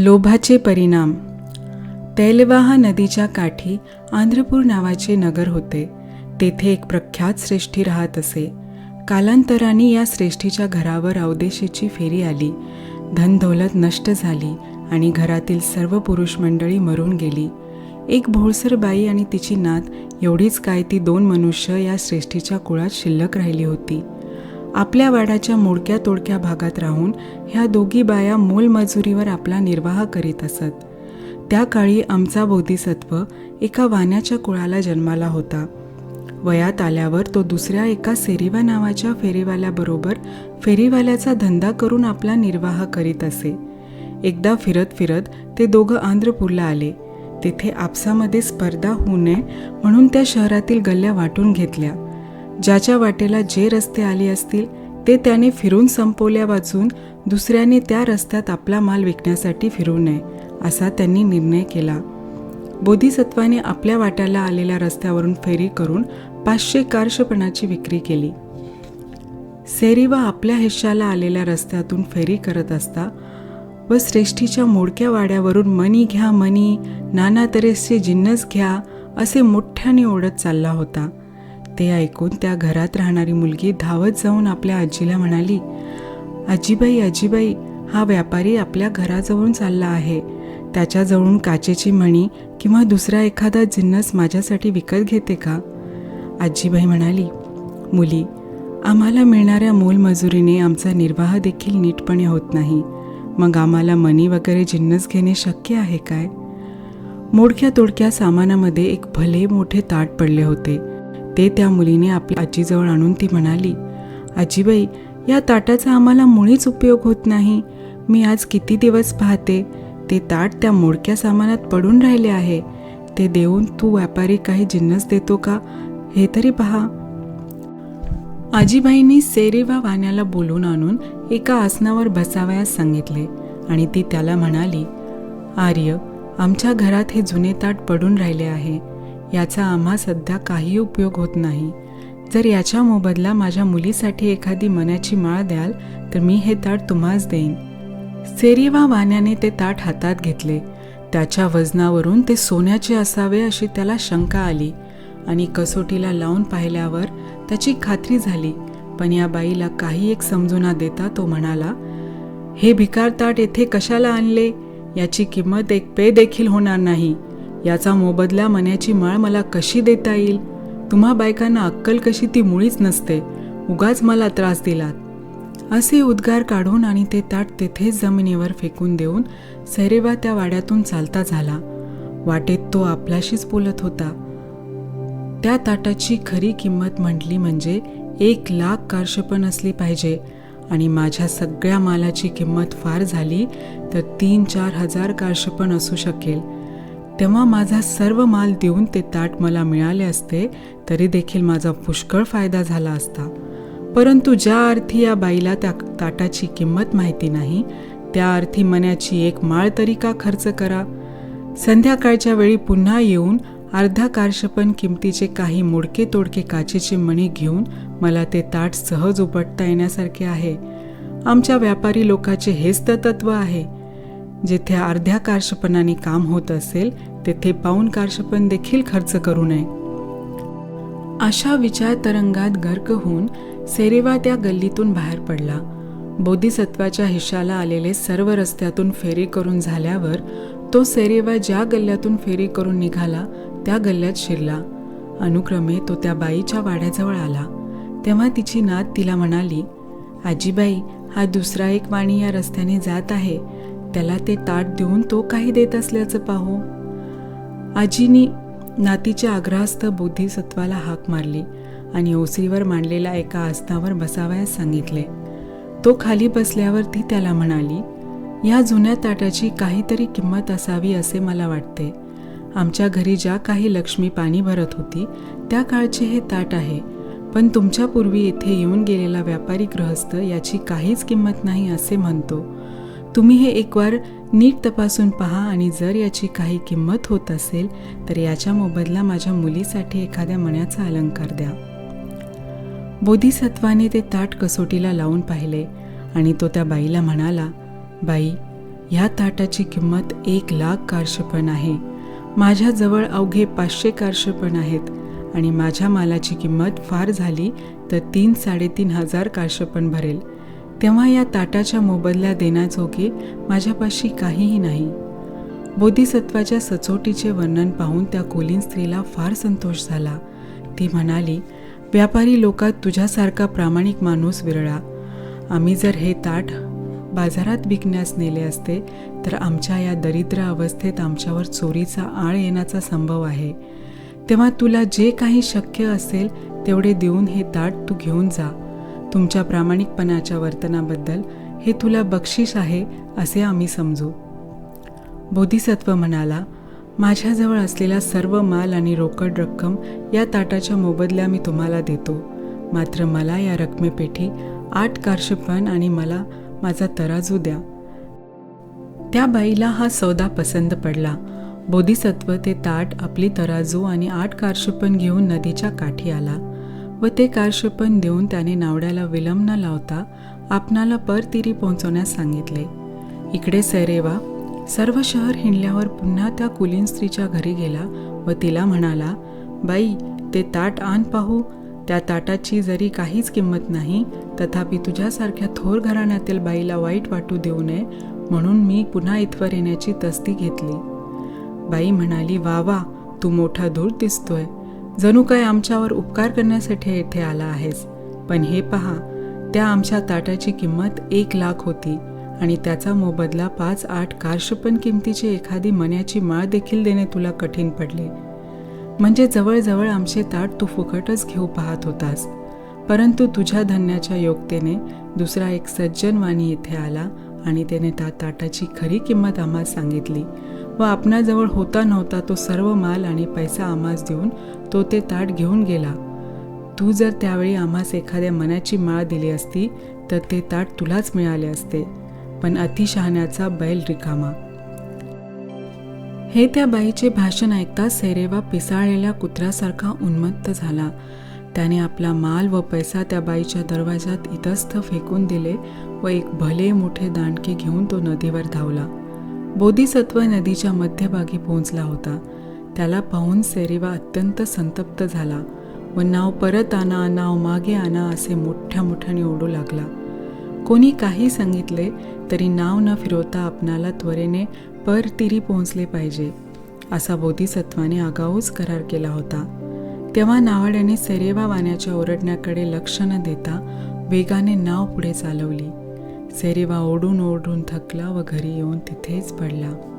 लोभाचे परिणाम. तैलवाहा नदीच्या काठी आंध्रपूर नावाचे नगर होते. तेथे एक प्रख्यात श्रेष्ठी राहत असे. कालांतराने या श्रेष्ठीच्या घरावर अवदेशीची फेरी आली. धनदौलत नष्ट झाली आणि घरातील सर्व पुरुष मंडळी मरून गेली. एक भोळसर बाई आणि तिची नात एवढीच काय ती दोन मनुष्य या श्रेष्ठीच्या कुळात शिल्लक राहिली होती. आपल्या वाड्याच्या मोडक्या तोडक्या भागात राहून ह्या दोघी बाया मोलमजुरीवर आपला निर्वाह करीत असत. त्या काळी आमचा बोधिसत्व एका वाण्याच्या कुळाला जन्माला होता. वयात आल्यावर तो दुसऱ्या एका सेरिवा नावाच्या फेरीवाल्याबरोबर फेरीवाल्याचा धंदा करून आपला निर्वाह करीत असे. एकदा फिरत फिरत ते दोघं आंध्रपूरला आले. तेथे आपसामध्ये स्पर्धा होऊ नये म्हणून त्या शहरातील गल्ल्या वाटून घेतल्या. ज्याच्या वाटेला जे रस्ते आले असतील ते त्याने फिरून संपवल्या वाचून दुसऱ्याने त्या रस्त्यात आपला माल विकण्यासाठी फिरू नये असा त्यांनी निर्णय केला. बोधिसत्वाने आपल्या वाट्याला आलेल्या रस्त्यावरून फेरी करून पाचशे कार्शपणाची विक्री केली. सेरीवा आपल्या हिश्शाला आलेल्या रस्त्यातून फेरी करत असता व श्रेष्ठीच्या मोडक्या वाड्यावरून मनी घ्या मनी नाना तऱ्हेचे जिन्नस घ्या असे मोठ्याने ओढत चालला होता. ते ऐकून त्या घरात राहणारी मुलगी धावत जाऊन आपल्या आजीला म्हणाली आजीबाई आजीबाई हा व्यापारी आपल्या घराजवळून चालला आहे. त्याच्याजवळून काचेची मणी किंवा दुसरा एखादा जिन्नस माझ्यासाठी विकत घेते का? आजीबाई म्हणाली मुली आम्हाला मिळणाऱ्या मोलमजुरीने आमचा निर्वाह देखील नीटपणे होत नाही. मग आम्हाला मनी वगैरे जिन्नस घेणे शक्य आहे काय? मोडक्या तोडक्या सामानामध्ये एक भले मोठे ताट पडले होते. ते त्या मुलीने आपल्या आजीजवळ आणून ती म्हणाली आजीबाई या ताटाचा आम्हाला मुळीच उपयोग होत नाही. मी आज किती दिवस पाहते ते ताट त्या मोडक्या सामानात पडून राहिले आहे. ते देऊन तू व्यापारी काही जिन्नस देतो का? हे तरी पहा. आजीबाईंनी सेरेवा वाण्याला बोलून आणून एका आसनावर बसावयास सांगितले आणि ती त्याला म्हणाली आर्य आमच्या घरात हे जुने ताट पडून राहिले आहे. याचा आम्हा सध्या काही उपयोग होत नाही. जर याच्या मोबदला माझ्या मुलीसाठी एखादी मनाची माळ द्याल तर मी हे ताट तुम्हाच देईन. सेरिवा वाण्याने ते ताट हातात घेतले. त्याच्या वजनावरून ते सोन्याचे असावे अशी त्याला शंका आली आणि कसोटीला लावून पाहिल्यावर त्याची खात्री झाली. पण या बाईला काही एक समजूना देता तो म्हणाला हे भिकार ताट येथे कशाला आणले? याची किंमत एक पे देखील होणार नाही. याचा मोबदला मण्याची माळ मला कशी देता येईल? तुम्हा बायकांना अक्कल कशी ती मुळीच नसते. उगाच मला त्रास दिलात. असे उद्गार काढून आणि ते ताट तेथेच जमिनीवर फेकून देऊन सैरेवा त्या वाड्यातून चालता झाला. वाटेत तो आपल्याशीच बोलत होता. त्या ताटाची खरी किंमत म्हटली म्हणजे एक लाख कारशपण असली पाहिजे आणि माझ्या सगळ्या मालाची किंमत फार झाली तर तीन चार हजार कारशपण असू शकेल. तेव्हा माझा सर्व माल देऊन ते ताट मला मिळाले असते तरी देखील माझा पुष्कळ फायदा झाला असता. परंतु ज्या अर्थी या बाईला त्या ताटाची किंमत माहिती नाही त्या अर्थी मण्याची एक माळ तरी का खर्च करा? संध्याकाळच्या वेळी पुन्हा येऊन अर्धा कारशपन किमतीचे काही मोडके तोडके काचेचे मणी घेऊन मला ते ताट सहज उपटता येण्यासारखे आहे. आमच्या व्यापारी लोकाचे हेच तर तत्व आहे. जेथे अर्ध्या कार्शपणाने काम होत असेल तेथे पाऊन कार्शपण देखील खर्च करू नये. अशा विचार तरंगात गर्क होऊन सेरेवा त्या गल्लीतून बाहेर पडला. बोधिसत्वाच्या हिशाला आलेले सर्व रस्त्यातून फेरी करून झाल्यावर तो सेरेवा ज्या गल्ल्यातून फेरी करून निघाला त्या गल्ल्यात शिरला. अनुक्रमे तो त्या बाईच्या वाड्याजवळ आला. तेव्हा तिची नात तिला म्हणाली आजीबाई हा दुसरा एक वाणी या रस्त्याने जात आहे. त्याला ते ताट देऊन तो काही देत असल्याचं पाहू. आजीनी नातीच्या आग्रहास्थ बोधिसत्वाला हाक मारली आणि ओसरीवर मांडलेल्या एका आसनावर बसावयास सांगितले. तो खाली बसल्यावर ती त्याला म्हणाली या जुन्या ताटाची काहीतरी किंमत असावी असे मला वाटते. आमच्या घरी ज्या काही लक्ष्मी पाणी भरत होती त्या काळचे हे ताट आहे. पण तुमच्यापूर्वी येथे येऊन गेलेला व्यापारी गृहस्थ याची काहीच किंमत नाही असे म्हणतो. तुम्ही हे एकवार नीट तपासून पहा आणि जर याची काही किंमत होत असेल तर याच्या मोबदला माझ्या मुलीसाठी एखाद्या मण्याचा अलंकार द्या. बोधिसत्वाने ते ताट कसोटीला लावून पाहिले आणि तो त्या बाईला म्हणाला बाई ह्या ताटाची किंमत एक लाख कारशपण आहे. माझ्याजवळ अवघे पाचशे कारशपण आहेत आणि माझ्या मालाची किंमत फार झाली तर तीन साडेतीन हजार कारशपण भरेल. तेव्हा या ताटाच्या मोबदल्या देण्याजोगे माझ्यापाशी काहीही नाही. बोधिसत्वाच्या सचोटीचे वर्णन पाहून त्या कुलीन स्त्रीला फार संतोष झाला. ती म्हणाली व्यापारी लोकात तुझ्यासारखा प्रामाणिक माणूस विरळा. आम्ही जर हे ताट बाजारात विकण्यास नेले असते तर आमच्या या दरिद्र अवस्थेत आमच्यावर चोरीचा आळ येण्याचा संभव आहे. तेव्हा तुला जे काही शक्य असेल तेवढे देऊन हे ताट तू घेऊन जा. तुमच्या प्रामाणिकपणाच्या वर्तनाबद्दल हे तुला बक्षीस आहे असे आम्ही समजू. बोधिसत्व म्हणाला माझ्याजवळ असलेला सर्व माल आणि रोकड रक्कम या ताटाच्या मोबदल्या मी तुम्हाला देतो. मात्र मला या रकमेपेठी आठ कारशपण आणि मला माझा तराजू द्या. त्या बाईला हा सौदा पसंत पडला. बोधिसत्व ते ताट आपली तराजू आणि आठ कारशपण घेऊन नदीच्या काठी आला. व ते कारशपण देऊन त्याने नावड्याला विलंब न लावता आपणाला परतिरी पोहोचवण्यास सांगितले. इकडे सैरेवा सर्व शहर हिंडल्यावर पुन्हा त्या कुलीन स्त्रीच्या घरी गेला व तिला म्हणाला बाई ते ताट आण पाहू. त्या ताटाची जरी काहीच किंमत नाही तथापि तुझ्यासारख्या थोर घराण्यातील बाईला वाईट वाटू देऊ नये म्हणून मी पुन्हा इथवर येण्याची तस्ती घेतली. बाई म्हणाली वा वा तू मोठा धूर दिसतोय. जणू काय आमच्यावर उपकार करण्यासाठी येथे आला आहेस. पण हे पहा त्या आमच्या ताटाची किंमत एक लाख होती आणि त्याचा मोबदला पाच आठ कारशपण किमतीची एखादी मण्याची माळ देखील देणे तुला कठीण पडले. म्हणजे जवळजवळ आमचे ताट तू फुकटच घेऊ पाहत होतास. परंतु तुझ्या धन्याच्या योगतेने दुसरा एक सज्जन वाणी येथे आला आणि त्याने त्या ताटाची खरी किंमत आम्हाला सांगितली. व आपणाजवळ होता नव्हता तो सर्व माल आणि पैसा आम्हास देऊन तो ते ताट घेऊन गेला. तू जर त्यावेळी आम्हास एखाद्या मनाची माळ दिली असती तर ते ताट तुलाच मिळाले असते. पण अतिशहाण्याचा बैल रिकामा. हे त्या बाईचे भाषण ऐकता सैरेवा पिसाळलेल्या कुत्र्यासारखा उन्मत्त झाला. त्याने आपला माल व पैसा त्या बाईच्या दरवाजात इतस्त फेकून दिले व एक भले मोठे दांडके घेऊन तो नदीवर धावला. बोधिसत्व नदीच्या मध्यभागी पोहोचला होता. त्याला पाहून सेरेवा अत्यंत संतप्त झाला व नाव परत आणा नाव मागे आणा असे मोठ्या मोठ्याने ओढू लागला. कोणी काही सांगितले तरी नाव न फिरवता आपणाला त्वरेने परतिरी पोहोचले पाहिजे असा बोधिसत्वाने आगाऊच करार केला होता. तेव्हा नावाड्याने सेरेवा वाण्याच्या ओरडण्याकडे लक्ष न देता वेगाने नाव पुढे चालवली. सेरेवा ओढून ओढून थकला व घरी येऊन तिथेच पडला.